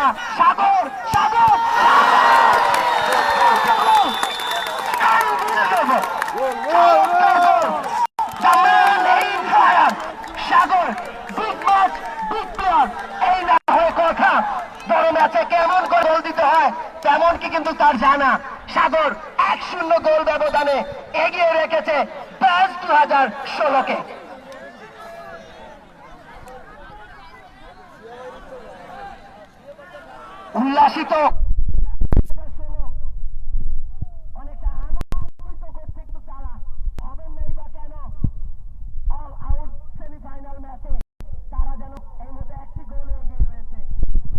খেলা সাগর সাগর। সাগর এই না কথা। বড় ম্যাচে কেমন করে দিতে হয়, তেমন কি কিন্তু তার জানা। সাগর এক শূন্য গোল ব্যবধানে এগিয়ে রেখেছে ব্যাস দু হাজার ষোলোকে উল্লাসিত অনেকটা আনন্দিত করছে একটু তারা হবেন নাই বা কেন অল আউট সেমিফাইনাল ম্যাচে তারা যেন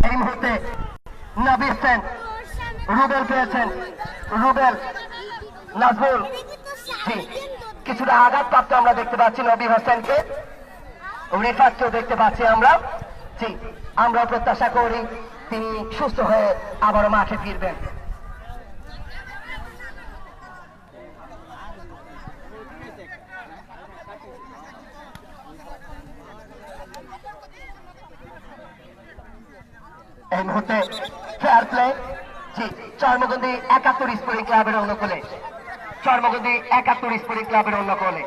এই মুহূর্তে রুবেল পেয়েছেন। রুবেল, নাজমুল, জি, কিছুটা আঘাতপ্রাপ্ত আমরা দেখতে পাচ্ছি নবী হোসেনকে। রিফাতকেও দেখতে পাচ্ছি আমরা। জি আমরা প্রত্যাশা করি। তিনি সুস্থ হয়ে আবারও মাঠে ফিরবেন। এই মুহূর্তে ফেয়ার প্লে জি চর্মগন্দি একাত্তর স্পোর্টিং ক্লাবের অনুকূলে চর্মগন্দি একাত্তর স্পোর্টিং ক্লাবের অনুকূলে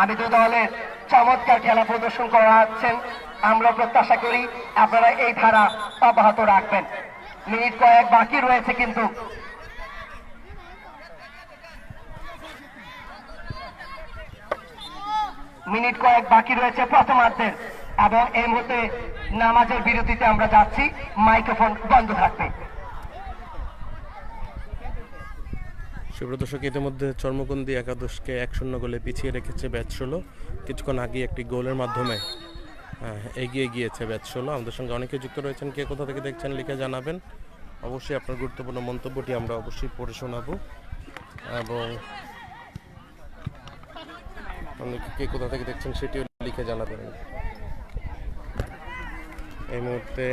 আমি দু দলের চমৎকার খেলা প্রদর্শন করা করাচ্ছেন। আমরা প্রত্যাশা করি আপনারা এই ধারা অব্যাহত রাখবেন। মিনিট কয়েক বাকি রয়েছে কিন্তু। মিনিট কয়েক বাকি রয়েছে প্রথমার্ধের এবং এই মুহূর্তে নামাজের বিরতিতে আমরা যাচ্ছি। মাইক্রোফোন বন্ধ থাকবে। সুব্রদর্শক ইতিমধ্যে চর্মকন্দি একাদশকে এক শূন্য গোলে পিছিয়ে রেখেছে ব্যাচ ষোলো কিছুক্ষণ আগে একটি গোলের মাধ্যমে এগিয়ে গিয়েছে ব্যাচ ষোলো। আমাদের সঙ্গে অনেকে যুক্ত রয়েছেন। কে কোথা থেকে দেখছেন, লিখে জানাবেন। অবশ্যই আপনার গুরুত্বপূর্ণ মন্তব্যটি আমরা অবশ্যই পড়ে শোনাবো। এবং কে কোথা থেকে দেখছেন সেটিও লিখে জানাবেন। এই মুহূর্তে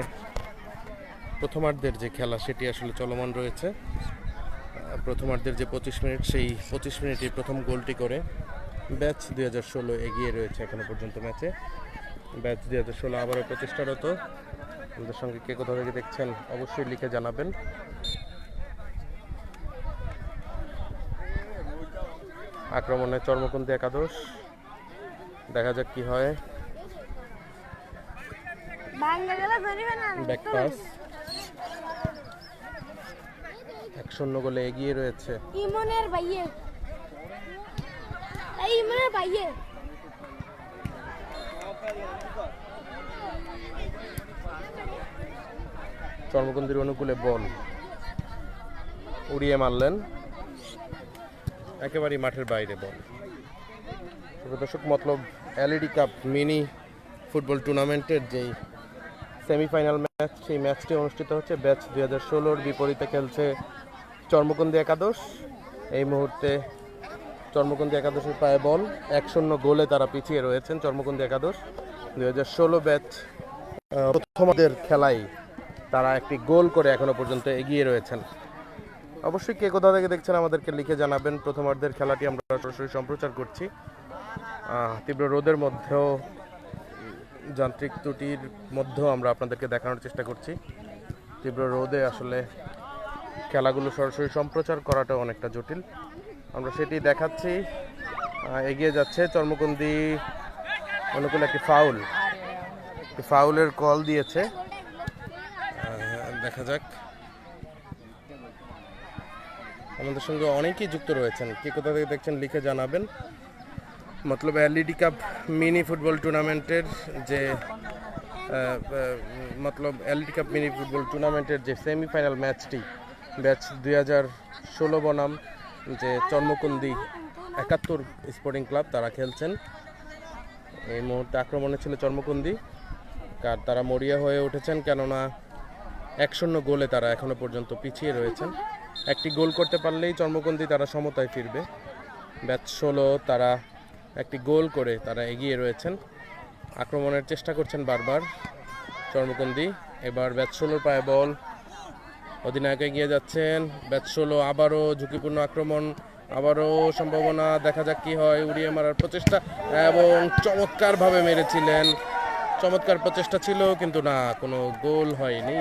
প্রথমার্ধের যে খেলা, সেটি আসলে চলমান রয়েছে। প্রথমার্ধের যে পঁচিশ মিনিট, সেই পঁচিশ মিনিটে প্রথম গোলটি করে ব্যাচ দুই হাজার ষোলো এগিয়ে রয়েছে এখনও পর্যন্ত ম্যাচে। ব্যাচ দুই হাজার ষোলো আবারও প্রচেষ্টারত আমাদের সঙ্গে কে কোথা থেকে দেখছেন অবশ্যই লিখে জানাবেন। আক্রমণে চর্মকুন্তি একাদশ। দেখা যাক কি হয়। এক শূন্য গোলে এগিয়ে রয়েছে। ইমনের ভাইয়ে। ইমনের ভাইয়ে। চর্মকুন্দির অনুকূলে বল। উড়িয়ে মারলেন। একেবারেই মাঠের বাইরে বল। দর্শক, Matlab LED cup mini football টুর্নামেন্টের যেই সেমিফাইনাল ম্যাচ, সেই ম্যাচটি অনুষ্ঠিত হচ্ছে ব্যাচ দুই হাজার ষোলোর বিপরীতে খেলছে চর্মকুন্দি একাদশ। এই মুহূর্তে চর্মকুন্দি একাদশের পায়ে বল, এক শূন্য গোলে তারা পিছিয়ে রয়েছেন চর্মকুন্দি একাদশ। দুই হাজার ষোলো ব্যাচ প্রথমদের খেলায় তারা একটি গোল করে এখনও পর্যন্ত এগিয়ে রয়েছেন। অবশ্যই কে কোথা থেকে দেখছেন আমাদেরকে লিখে জানাবেন। প্রথমার্ধের খেলাটি আমরা সরাসরি সম্প্রচার করছি। তীব্র রোদের মধ্যেও যান্ত্রিক ত্রুটির মধ্যেও আমরা আপনাদেরকে দেখানোর চেষ্টা করছি। তীব্র রোদে আসলে খেলাগুলো সরাসরি সম্প্রচার করাটা অনেকটা জটিল। আমরা সেটি দেখাচ্ছি। এগিয়ে যাচ্ছে চর্মকন্দি অনুকূল একটি ফাউল। ফাউলের কল দিয়েছে। দেখা যাক। আমাদের সঙ্গে অনেকেই যুক্ত রয়েছেন। কে কোথা থেকে দেখছেন লিখে জানাবেন। Matlab LED cup mini football টুর্নামেন্টের যে Matlab LED cup mini football টুর্নামেন্টের যে সেমিফাইনাল ম্যাচটি, ব্যাচ দুই হাজার ষোলো বনাম যে চর্মকুন্দি একাত্তর স্পোর্টিং ক্লাব তারা খেলছেন। এই মুহূর্তে আক্রমণে ছিল চর্মকুন্দি। কার তারা মরিয়া হয়ে উঠেছেন, কেননা এক শূন্য গোলে তারা এখনও পর্যন্ত পিছিয়ে রয়েছেন। একটি গোল করতে পারলেই চর্মকুন্দি তারা সমতায় ফিরবে। ব্যাচ ষোলো তারা একটি গোল করে তারা এগিয়ে রয়েছেন। আক্রমণের চেষ্টা করছেন বারবার চর্মকুন্দি। এবার ব্যাচ ষোলোর পায়ে বল অধিনায়ক এগিয়ে যাচ্ছেন। ব্যাচ ষোলো, আবারও ঝুঁকিপূর্ণ আক্রমণ, আবারও সম্ভাবনা। দেখা যাক কি হয় উড়িয়ে মারার প্রচেষ্টা। এবং চমৎকারভাবে মেরেছিলেন। চমৎকার প্রচেষ্টা ছিল, কিন্তু না, কোনো গোল হয়নি।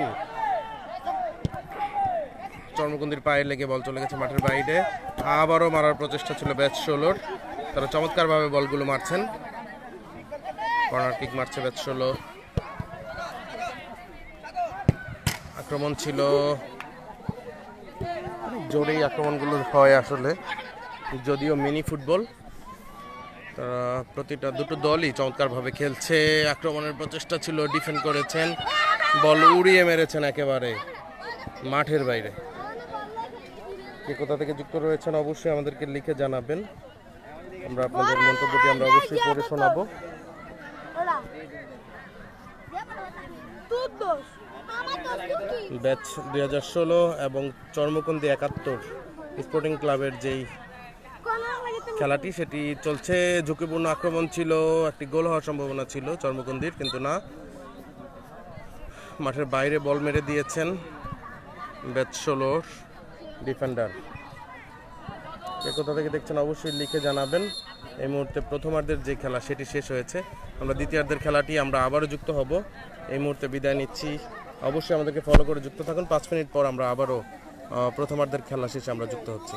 চর্মকুন্দির পায়ে লেগে বল চলে গেছে মাঠের বাইরে। আবারও মারার প্রচেষ্টা ছিল ব্যাচ ষোলোর। তারা চমৎকারভাবে বলগুলো মারছেন। কর্নার কিক মারছে ব্যাচ ষোলো। আক্রমণ ছিল জোরেই আক্রমণগুলো হয় আসলে। যদিও মিনি ফুটবল, তারা প্রতিটা দুটো দলই চমৎকারভাবে খেলছে। আক্রমণের প্রচেষ্টা ছিল, ডিফেন্ড করেছেন, বল উড়িয়ে মেরেছেন একেবারে মাঠের বাইরে। কে কোথা থেকে যুক্ত রয়েছেন অবশ্যই আমাদেরকে লিখে জানাবেন। আমরা আপনাদের মন্তব্যটি আমরা অবশ্যই পড়ে শোনাবো ওরা তোর দোষ আমার দোষ কি ব্যাচ দুই হাজার ষোলো এবং চর্মকন্দি একাত্তর স্পোর্টিং ক্লাবের যেই খেলাটি, সেটি চলছে। ঝুঁকিপূর্ণ আক্রমণ ছিল, একটি গোল হওয়ার সম্ভাবনা ছিল চর্মকন্দির, কিন্তু না। মাঠের বাইরে বল মেরে দিয়েছেন ব্যাচ ষোলোর ডিফেন্ডার। কে কোথা থেকে দেখছেন অবশ্যই লিখে জানাবেন। এই মুহূর্তে প্রথমার্ধের যে খেলা, সেটি শেষ হয়েছে। আমরা দ্বিতীয়ার্ধের খেলাটি, আমরা আবারও যুক্ত হব। এই মুহূর্তে বিদায় নিচ্ছি। অবশ্যই আমাদেরকে ফলো করে যুক্ত থাকুন। পাঁচ মিনিট পর আমরা আবারও প্রথমার্ধের খেলা শেষে আমরা যুক্ত হচ্ছি।